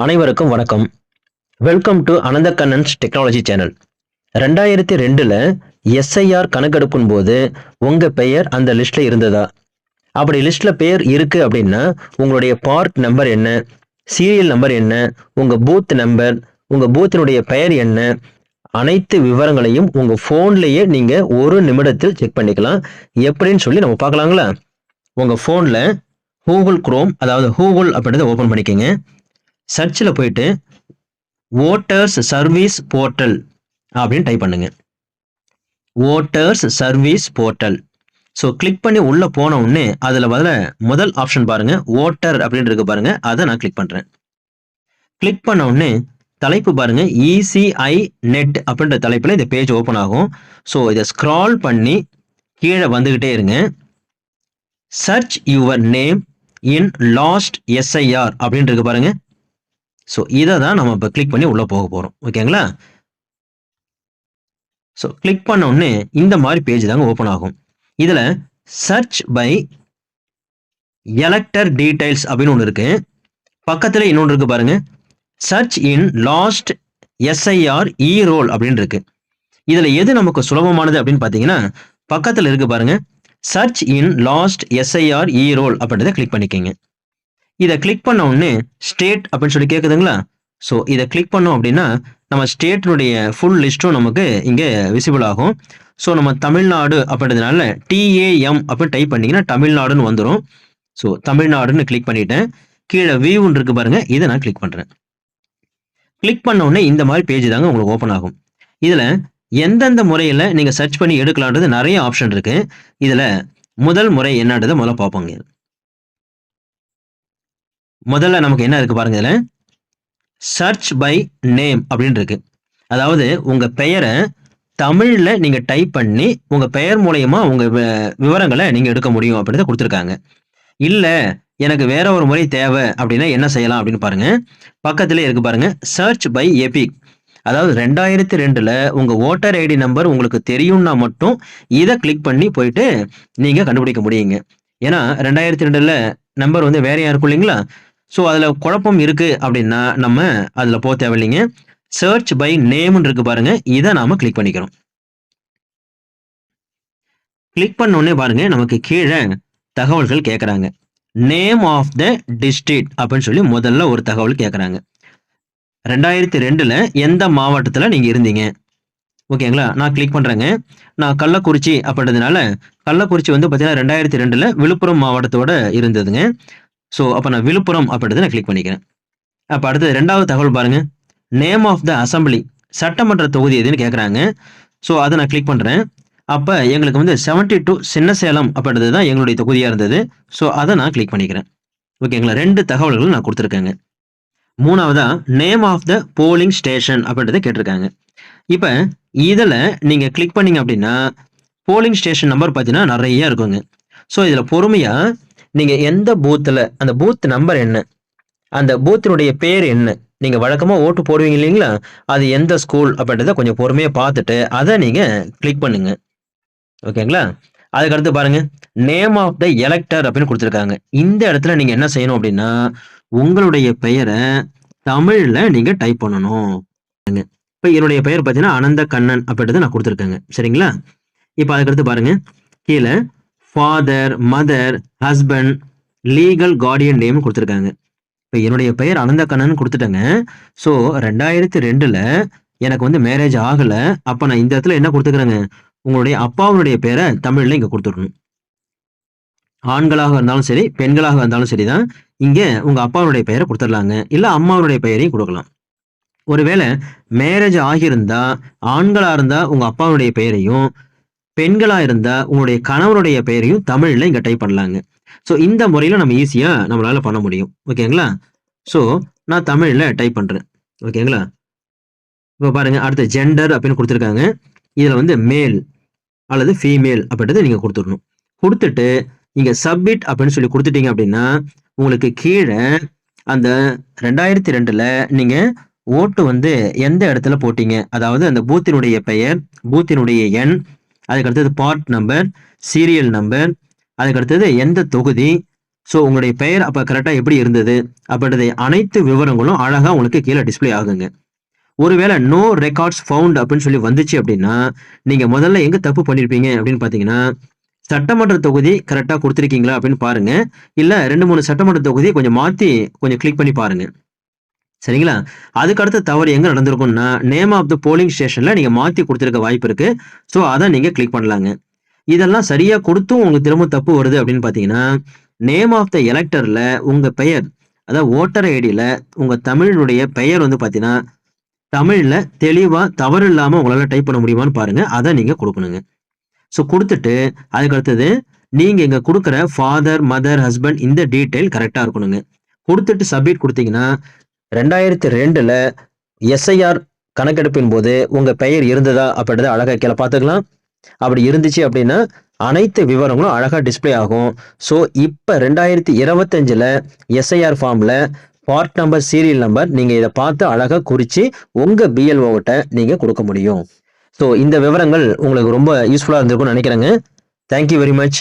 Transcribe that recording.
அனைவருக்கும் வணக்கம். Welcome to Ananthakannan's technology channel ரெண்டாயிரத்தி ரெண்டில் எஸ்ஐஆர் கணக்கெடுப்பின் போது உங்கள் பெயர் அந்த லிஸ்ட்டில் இருந்ததா? அப்படி லிஸ்ட்டில் பெயர் இருக்குது அப்படின்னா உங்களுடைய பார்க் நம்பர் என்ன சீரியல் நம்பர் என்ன உங்கள் பூத் நம்பர் உங்கள் பூத்தினுடைய பெயர் என்ன அனைத்து விவரங்களையும் உங்கள் ஃபோன்லேயே நீங்கள் ஒரு நிமிடத்தில் செக் பண்ணிக்கலாம். எப்படின்னு சொல்லி நம்ம பார்க்கலாங்களா? உங்கள் ஃபோனில் கூகுள் குரோம் அதாவது கூகுள் அப்படின்றத ஓப்பன் பண்ணிக்கோங்க. சர்ச்சில் போயிட்டு ஓட்டர்ஸ் சர்வீஸ் போர்ட்டல் அப்படின்னு டைப் பண்ணுங்க. Voters service portal so click பண்ணி உள்ளே போன உடனே அதில் பதில் முதல் ஆப்ஷன் பாருங்க ஓட்டர் அப்படின்னு இருக்கு பாருங்க அதை நான் கிளிக் பண்ணுறேன் கிளிக் பண்ண உடனே தலைப்பு பாருங்க இசிஐ நெட் அப்படின்ற தலைப்பில் இந்த பேஜ் ஓப்பன் ஆகும். ஸோ இதை ஸ்க்ரால் பண்ணி கீழே வந்துக்கிட்டே இருங்க. Search your name in last SIR அப்படின்னு இருக்கு பாருங்க ஸோ இதை தான் நம்ம இப்போ கிளிக் பண்ணி உள்ளே போக போகிறோம் ஓகேங்களா ஸோ கிளிக் பண்ண உடனே இந்த மாதிரி பேஜ் தாங்க ஓப்பன் ஆகும். இதில் சர்ச் பை எலக்டர் டீடைல்ஸ் அப்படின்னு ஒன்று இருக்குது பக்கத்தில் இன்னொன்று இருக்குது பாருங்க. Search in last SIR E roll அப்படின்னு இருக்கு. இதில் எது நமக்கு சுலபமானது அப்படின்னு பார்த்தீங்கன்னா பக்கத்தில் இருக்குது பாருங்க. Search in last SIR E roll அப்படின்றத கிளிக் பண்ணிக்கோங்க. இதை கிளிக் பண்ண உடனே ஸ்டேட் அப்படின்னு சொல்லி கேட்குதுங்களா ஸோ இதை கிளிக் பண்ணோம் அப்படின்னா நம்ம ஸ்டேட்டினுடைய ஃபுல் லிஸ்ட்டும் நமக்கு இங்கே விசிபிள் ஆகும். ஸோ நம்ம தமிழ்நாடு அப்படின்றதுனால டிஏஎம் அப்படின்னு டைப் பண்ணிங்கன்னா தமிழ்நாடுன்னு வந்துடும் ஸோ தமிழ்நாடுன்னு கிளிக் பண்ணிட்டேன். கீழே வியூன்னு இருக்கு பாருங்க இதை நான் கிளிக் பண்ணுறேன் கிளிக் பண்ண உடனே இந்த மாதிரி பேஜ் தாங்க உங்களுக்கு ஓப்பன் ஆகும். இதில் எந்தெந்த முறையில் நீங்கள் சர்ச் பண்ணி எடுக்கலான்றது நிறைய ஆப்ஷன் இருக்குது இதில் முதல் முறை என்னன்றதை முதல்ல பார்ப்போங்க முதல்ல நமக்கு என்ன இருக்கு பாருங்க இதில். சர்ச் பை நேம் அப்படின்னு இருக்கு. அதாவது உங்க பெயரை தமிழ்ல நீங்க டைப் பண்ணி உங்க பெயர் மூலயமா உங்க விவரங்களை நீங்க எடுக்க முடியும் அப்படின்றத கொடுத்துருக்காங்க. இல்லை எனக்கு வேற ஒரு முறை தேவை அப்படின்னா என்ன செய்யலாம் அப்படின்னு பாருங்க. பக்கத்துல இருக்கு பாருங்க. சர்ச் பை எபிக் அதாவது ரெண்டாயிரத்தி ரெண்டுல உங்க ஓட்டர் ஐடி நம்பர் உங்களுக்கு தெரியும்னா மட்டும் இதை கிளிக் பண்ணி போயிட்டு நீங்க கண்டுபிடிக்க முடியுங்க. ஏன்னா ரெண்டாயிரத்தி ரெண்டுல நம்பர் வந்து வேற யாருக்கும் இல்லைங்களா? ஸோ அதில் குழப்பம் இருக்குது அப்படின்னா நம்ம அதில் போக தேவையில்லைங்க. சர்ச் பை நேம்னு இருக்கு பாருங்க. இதை நாம் கிளிக் பண்ணிக்கிறோம். கிளிக் பண்ணோடனே பாருங்க நமக்கு கீழே தகவல்கள் கேட்குறாங்க நேம் ஆஃப் த டிஸ்ட்ரிக்ட் அப்படின்னு சொல்லி முதல்ல ஒரு தகவல் கேட்குறாங்க ரெண்டாயிரத்தி ரெண்டில் எந்த மாவட்டத்தில் நீங்கள் இருந்தீங்க? ஓகேங்களா நான் கிளிக் பண்ணுறேங்க நான் கள்ளக்குறிச்சி அப்படின்றதுனால கள்ளக்குறிச்சி வந்து பார்த்தீங்கன்னா ரெண்டாயிரத்தி ரெண்டில் விழுப்புரம் மாவட்டத்தோட இருந்ததுங்க. ஸோ அப்போ நான் விழுப்புரம் அப்படின்றத நான் கிளிக் பண்ணிக்கிறேன். அப்போ அடுத்தது ரெண்டாவது தகவல் பாருங்க. நேம் ஆஃப் த அசம்பிளி சட்டமன்ற தொகுதி எதுன்னு கேட்குறாங்க ஸோ அதை நான் கிளிக் பண்ணுறேன் அப்போ எங்களுக்கு வந்து 72 டூ சின்னசேலம் அப்படின்றது தான் எங்களுடைய தொகுதியாக இருந்தது. ஸோ அதை நான் கிளிக் பண்ணிக்கிறேன். ஓகேங்களா ரெண்டு தகவல்கள் நான் கொடுத்துருக்கேங்க. மூணாவதா name of the polling station அப்படின்றத கேட்டிருக்காங்க. இப்போ இதில் நீங்கள் கிளிக் பண்ணீங்க அப்படின்னா போலிங் ஸ்டேஷன் நம்பர் பார்த்தீங்கன்னா நிறைய இருக்குங்க. ஸோ இதில் பொறுமையாக நீங்கள் எந்த பூத்தில் அந்த பூத் நம்பர் என்ன? அந்த பூத்தினுடைய பேர் என்ன? நீங்கள் வழக்கமாக ஓட்டு போடுவீங்க இல்லைங்களா? அது எந்த ஸ்கூல் அப்படின்றத கொஞ்சம் பொறுமையாக பார்த்துட்டு அதை நீங்கள் கிளிக் பண்ணுங்க. ஓகேங்களா அதுக்கடுத்து பாருங்க. நேம் ஆஃப் த எலக்டர் அப்படின்னு கொடுத்துருக்காங்க. இந்த இடத்துல நீங்கள் என்ன செய்யணும் அப்படின்னா உங்களுடைய பெயரை தமிழில் நீங்கள் டைப் பண்ணணும். இப்போ என்னுடைய பெயர் பார்த்தீங்கன்னா அனந்த கண்ணன் அப்படின்றத நான் கொடுத்துருக்கேங்க. சரிங்களா? இப்போ அதுக்கடுத்து பாருங்க. கீழே father mother husband legal guardian name கொடுத்துருக்காங்க. இப்போ என்னுடைய பெயர் அனந்தக்கண்ணன் கொடுத்துட்டேங்க. ஸோ ரெண்டாயிரத்தி ரெண்டில் எனக்கு வந்து மேரேஜ் ஆகலை. அப்போ நான் இந்த இடத்துல என்ன கொடுத்துக்கிறேங்க? உங்களுடைய அப்பாவுடைய பேரை தமிழில் இங்கே கொடுத்துடணும். ஆண்களாக இருந்தாலும் சரி பெண்களாக இருந்தாலும் சரி தான் இங்கே உங்கள் அப்பாவுடைய பெயரை கொடுத்துடலாங்க. இல்லை அம்மாவுடைய பெயரையும் கொடுக்கலாம். ஒருவேளை மேரேஜ் ஆகியிருந்தா ஆண்களாக இருந்தால் உங்கள் அப்பாவுடைய பெயரையும் பெண்களாக இருந்தால் உங்களுடைய கணவருடைய பெயரையும் தமிழில் இங்கே டைப் பண்ணலாங்க. ஸோ இந்த முறையில் நம்ம ஈஸியாக நம்மளால பண்ண முடியும். ஓகேங்களா ஸோ நான் தமிழில் டைப் பண்ணுறேன் ஓகேங்களா இப்போ பாருங்க அடுத்து ஜெண்டர் அப்படின்னு கொடுத்துருக்காங்க. இதில் வந்து மேல் அல்லது ஃபீமேல் அப்படின்றத நீங்கள் கொடுத்துடணும். கொடுத்துட்டு இங்கே சப்மிட் அப்படின்னு சொல்லி கொடுத்துட்டீங்க அப்படின்னா உங்களுக்கு கீழே அந்த ரெண்டாயிரத்தி ரெண்டில் நீங்கள் ஓட்டு வந்து எந்த இடத்துல போட்டீங்க? அதாவது அந்த பூத்தினுடைய பெயர் பூத்தினுடைய எண் அதுக்கு அடுத்தது பார்ட் நம்பர் சீரியல் நம்பர் அதுக்கு அடுத்தது எந்த தொகுதி? ஸோ உங்களுடைய பெயர் அப்போ கரெக்டாக எப்படி இருந்தது? அப்படின்றது அனைத்து விவரங்களும் அழகாக உங்களுக்கு கீழே டிஸ்ப்ளே ஆகுங்க. ஒருவேளை நோ ரெக்கார்ட்ஸ் ஃபவுண்ட் அப்படின்னு சொல்லி வந்துச்சு அப்படின்னா நீங்கள் முதல்ல எங்கே தப்பு பண்ணியிருப்பீங்க அப்படின்னு பார்த்தீங்கன்னா சட்டமன்ற தொகுதி கரெக்டாக கொடுத்துருக்கீங்களா அப்படின்னு பாருங்கள் இல்லை ரெண்டு மூணு சட்டமன்ற தொகுதி கொஞ்சம் மாற்றி கொஞ்சம் கிளிக் பண்ணி பாருங்கள் சரிங்களா? அதுக்கு அடுத்த தவறு எங்கே நடந்திருக்கும்னா நேம் ஆஃப் த போலிங் ஸ்டேஷனில் நீங்கள் மாற்றி கொடுத்துருக்க வாய்ப்பு இருக்குது ஸோ அதை நீங்கள் கிளிக் பண்ணலாங்க. இதெல்லாம் சரியாக கொடுத்தும் உங்களுக்கு திரும்ப தப்பு வருது அப்படின்னு பார்த்தீங்கன்னா நேம் ஆஃப் த எலக்டரில் உங்கள் பெயர் அதாவது ஓட்டர் ஐடியில் உங்கள் தமிழினுடைய பெயர் வந்து பார்த்தீங்கன்னா தமிழில் தெளிவாக தவறு இல்லாமல் உங்களால் டைப் பண்ண முடியுமான்னு பாருங்கள் அதை நீங்கள் கொடுக்கணுங்க. ஸோ கொடுத்துட்டு அதுக்கு அடுத்தது நீங்கள் இங்கே கொடுக்குற ஃபாதர் மதர் ஹஸ்பண்ட் இந்த டீட்டெயில் கரெக்டாக இருக்கணுங்க. கொடுத்துட்டு சப்மிட் கொடுத்தீங்கன்னா ரெண்டாயிரத்தி ரெண்டில் எஸ்ஐஆர் கணக்கெடுப்பின் போது உங்கள் பெயர் இருந்ததா அப்படின்றத அழகாக கீழே பார்த்துக்கலாம். அப்படி இருந்துச்சு அப்படின்னா அனைத்து விவரங்களும் அழகாக டிஸ்ப்ளே ஆகும். ஸோ இப்போ ரெண்டாயிரத்தி இருபத்தஞ்சில் எஸ்ஐஆர் ஃபார்மில் பார்ட் நம்பர் சீரியல் நம்பர் நீங்கள் இதை பார்த்து அழகாக குறித்து உங்கள் பிஎல்ஓகிட்ட நீங்கள் கொடுக்க முடியும். ஸோ இந்த விவரங்கள் உங்களுக்கு ரொம்ப யூஸ்ஃபுல்லாக இருந்திருக்கும்னு நினைக்கிறேங்க. Thank you very much